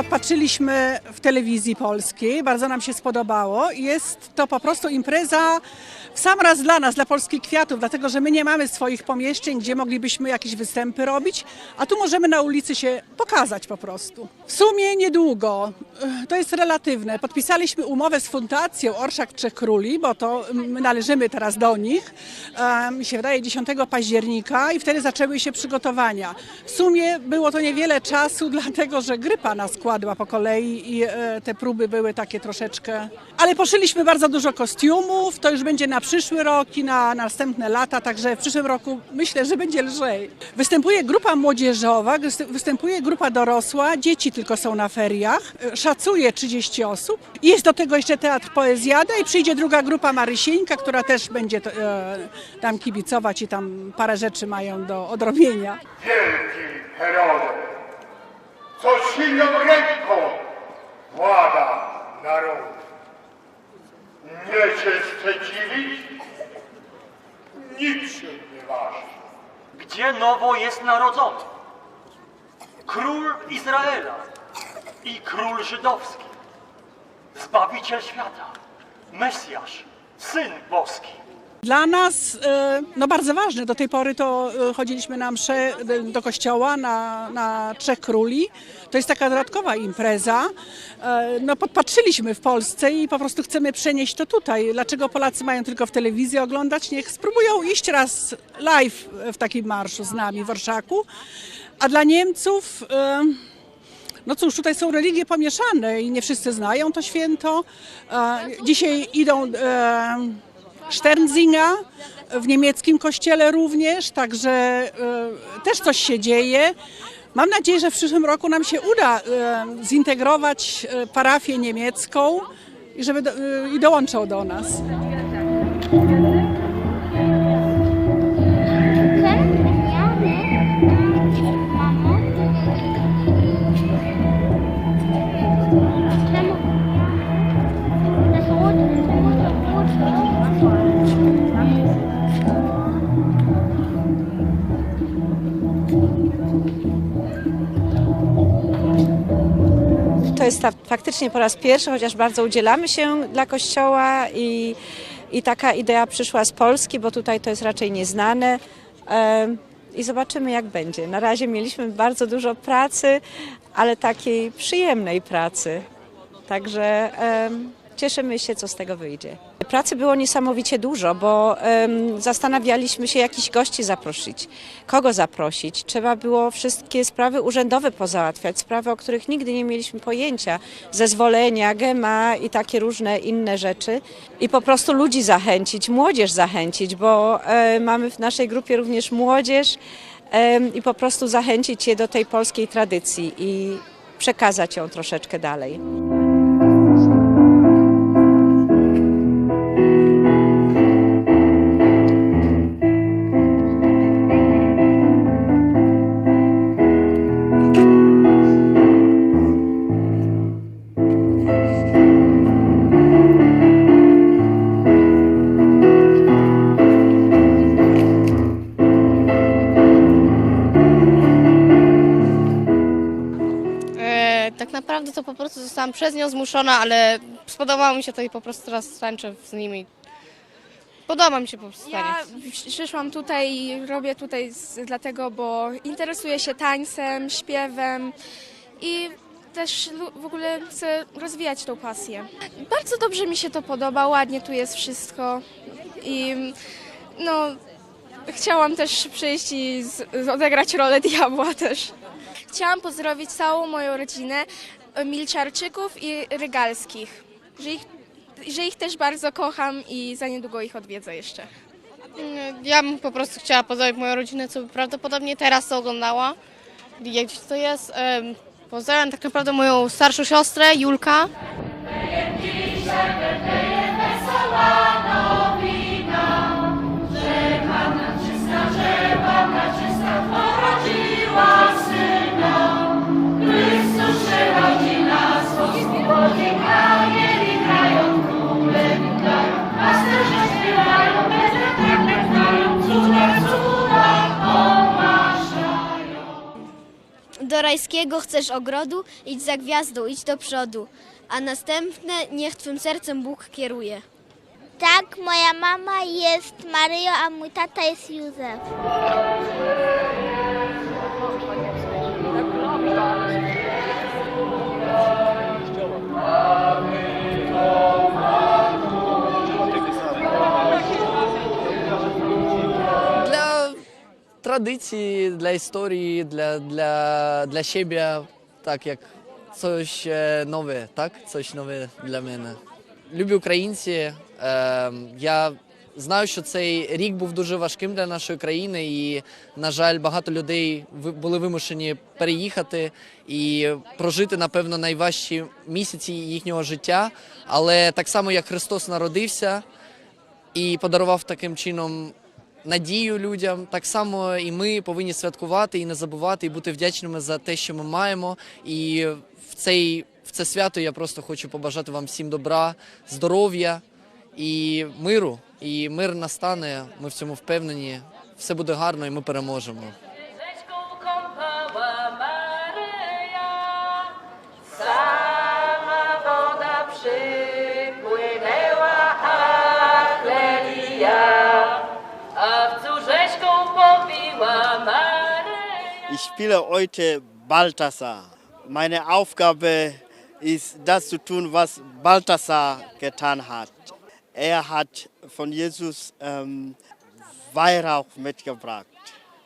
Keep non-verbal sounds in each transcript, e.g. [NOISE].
uczestniczyliśmy w telewizji polskiej, bardzo nam się spodobało. Jest to po prostu impreza w sam raz dla nas, dla Polskich Kwiatów, dlatego że my nie mamy swoich pomieszczeń, gdzie moglibyśmy jakieś występy robić, a tu możemy na ulicy się pokazać po prostu. W sumie niedługo, to jest relatywne. Podpisaliśmy umowę z Fundacją Orszak Trzech Króli, bo to my należymy teraz do nich, mi się wydaje 10 października i wtedy zaczęły się przygotowania. W sumie było to niewiele czasu, [LAUGHS] dlatego że grypa nas kładła po kolei i e, te próby były takie troszeczkę... Ale poszyliśmy bardzo dużo kostiumów, to już będzie na przyszły rok i na następne lata, także w przyszłym roku myślę, że będzie lżej. Występuje grupa młodzieżowa, występuje grupa dorosła, dzieci tylko są na feriach, e, szacuje 30 osób. Jest do tego jeszcze teatr Poezjada i przyjdzie druga grupa Marysieńka, która też będzie to, e, tam kibicować i tam parę rzeczy mają do odrobienia. wielkim Herodem, co silną ręką włada narodu. Nie się sprzeciwić, nic się nie waży. Gdzie nowo jest narodzony? Król Izraela i król żydowski, Zbawiciel świata, Mesjasz, Syn Boski. Dla nas e, no bardzo ważne, do tej pory to e, chodziliśmy na mszę e, do kościoła na, na Trzech Króli. To jest taka dodatkowa impreza. No podpatrzyliśmy w Polsce i po prostu chcemy przenieść to tutaj. Dlaczego Polacy mają tylko w telewizji oglądać? Niech spróbują iść raz live w takim marszu z nami w Orszaku. A dla Niemców... no cóż, tutaj są religie pomieszane i nie wszyscy znają to święto. Dzisiaj idą Sternzinga w niemieckim kościele również, także e, też coś się dzieje. Mam nadzieję, że w przyszłym roku nam się uda e, zintegrować e, parafię niemiecką i żeby do, i dołączą do nas. Faktycznie po raz pierwszy, chociaż bardzo udzielamy się dla Kościoła i, i taka idea przyszła z Polski, bo tutaj to jest raczej nieznane. I zobaczymy, jak będzie. Na razie mieliśmy bardzo dużo pracy, ale takiej przyjemnej pracy. Także cieszymy się, co z tego wyjdzie. Pracy było niesamowicie dużo, bo em, zastanawialiśmy się, jakichś gości zaprosić, kogo zaprosić. Trzeba było wszystkie sprawy urzędowe pozałatwiać, sprawy, o których nigdy nie mieliśmy pojęcia, zezwolenia, GEMA i takie różne inne rzeczy. I po prostu ludzi zachęcić, młodzież zachęcić, bo e, mamy w naszej grupie również młodzież em, i po prostu zachęcić je do tej polskiej tradycji i przekazać ją troszeczkę dalej. Prostu zostałam przez nią zmuszona, ale spodobało mi się to i po prostu teraz tańczę z nimi. Podoba mi się po prostu Ja taniec. przyszłam tutaj i robię tutaj z, dlatego, bo interesuję się tańcem, śpiewem i też lu- w ogóle chcę rozwijać tą pasję. Bardzo dobrze mi się to podoba, ładnie tu jest wszystko i no chciałam też przyjść i z, odegrać rolę [LAUGHS] diabła też. Chciałam pozdrowić całą moją rodzinę Milczarczyków i Rygalskich, że ich, że ich też bardzo kocham i za niedługo ich odwiedzę jeszcze. Mm, Ja bym po prostu chciała pozdrowić moją rodzinę, co prawdopodobnie teraz to oglądała. Jak to jest. Pozdrawiam tak naprawdę moją starszą siostrę, Julka. Rajskiego chcesz ogrodu, idź za gwiazdą, idź do przodu. A następne niech twym sercem Bóg kieruje. Tak, moja mama jest Maryjo, a mój tata jest Józef. Традиції, для історії, для, для, для siebie, так як е, нове, так? Coś нове для мене. Люблю українці. Е, я знаю, що цей рік був дуже важким для нашої країни, і, на жаль, багато людей були вимушені переїхати і прожити, напевно, найважчі місяці їхнього життя. Але так само, як Христос народився, і подарував таким чином надію людям. Так само і ми повинні святкувати і не забувати, і бути вдячними за те, що ми маємо. І в цей в це свято я просто хочу побажати вам всім добра, здоров'я і миру. І мир настане. Ми в цьому впевнені. Все буде гарно, і ми переможемо. Spiele heute Balthasar. Meine Aufgabe ist, das zu tun, was Balthasar getan hat. Er hat von Jesus ähm, Weihrauch mitgebracht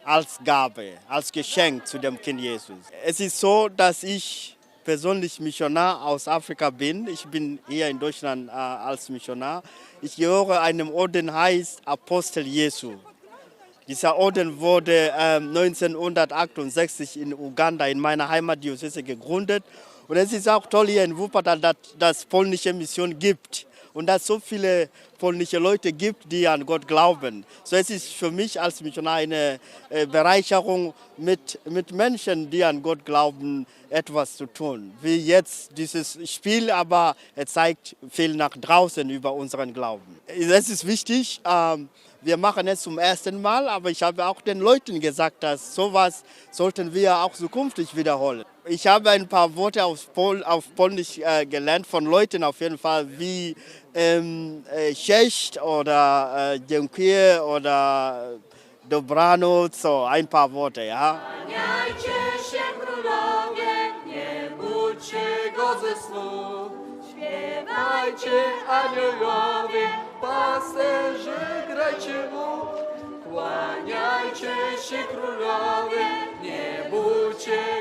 als Gabe, als Geschenk zu dem Kind Jesus. Es ist so, dass ich persönlich Missionar aus Afrika bin. Ich bin hier in Deutschland äh, als Missionar. Ich gehöre einem Orden, heißt Apostel Jesu. Dieser Orden wurde ähm, 1968 in Uganda, in meiner Heimatdiözese, gegründet. Und es ist auch toll hier in Wuppertal, dass es polnische Mission gibt und dass es so viele polnische Leute gibt, die an Gott glauben. So es ist für mich als Missionar eine äh, Bereicherung, mit, mit Menschen, die an Gott glauben, etwas zu tun. Wie jetzt dieses Spiel, aber es zeigt viel nach draußen über unseren Glauben. Es ist wichtig, ähm, wir machen es zum ersten Mal, aber ich habe auch den Leuten gesagt, dass sowas sollten wir auch zukünftig wiederholen. Ich habe ein paar Worte auf, Pol, auf Polnisch äh, gelernt von Leuten auf jeden Fall, wie ähm, äh, Cześć oder äh, Dziękuję oder Dobranoc, so ein paar Worte, ja. Śpiewajcie aniołowie, pasterze mu. Kłaniajcie się królowie, nie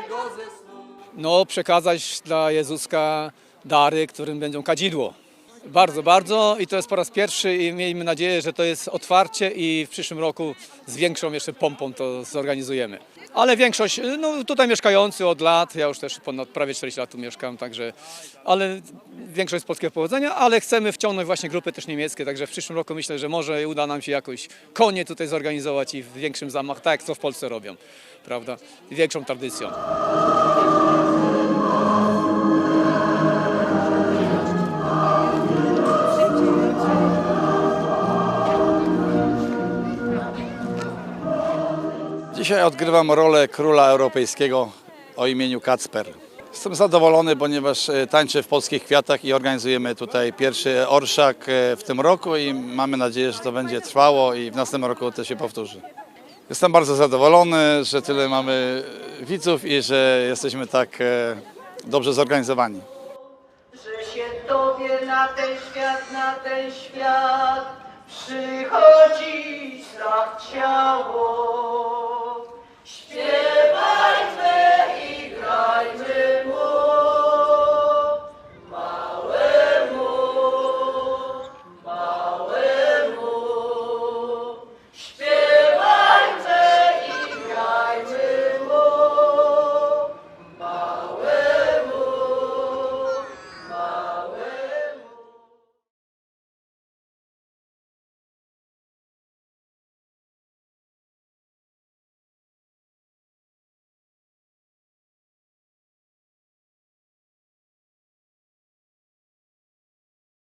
go ze snu. no, przekazać dla Jezuska dary, którym będą kadzidło. Bardzo, bardzo i to jest po raz pierwszy i miejmy nadzieję, że to jest otwarcie i w przyszłym roku z większą jeszcze pompą to zorganizujemy. Ale większość, no tutaj mieszkający od lat, ja już też ponad prawie 40 lat tu mieszkam, także, ale większość z polskiego pochodzenia, ale chcemy wciągnąć właśnie grupy też niemieckie, także w przyszłym roku myślę, że może uda nam się jakoś konie tutaj zorganizować i w większym zamach, tak jak co w Polsce robią, prawda, większą tradycją. Dzisiaj odgrywam rolę króla europejskiego o imieniu Kacper. Jestem zadowolony, ponieważ e, tańczę w polskich kwiatach i organizujemy tutaj pierwszy orszak e, w tym roku i mamy nadzieję, że to będzie trwało i w następnym roku to się powtórzy. Jestem bardzo zadowolony, że tyle mamy widzów i że jesteśmy tak e, dobrze zorganizowani. Że się dowie na ten świat, na ten świat przychodzi strach ciało.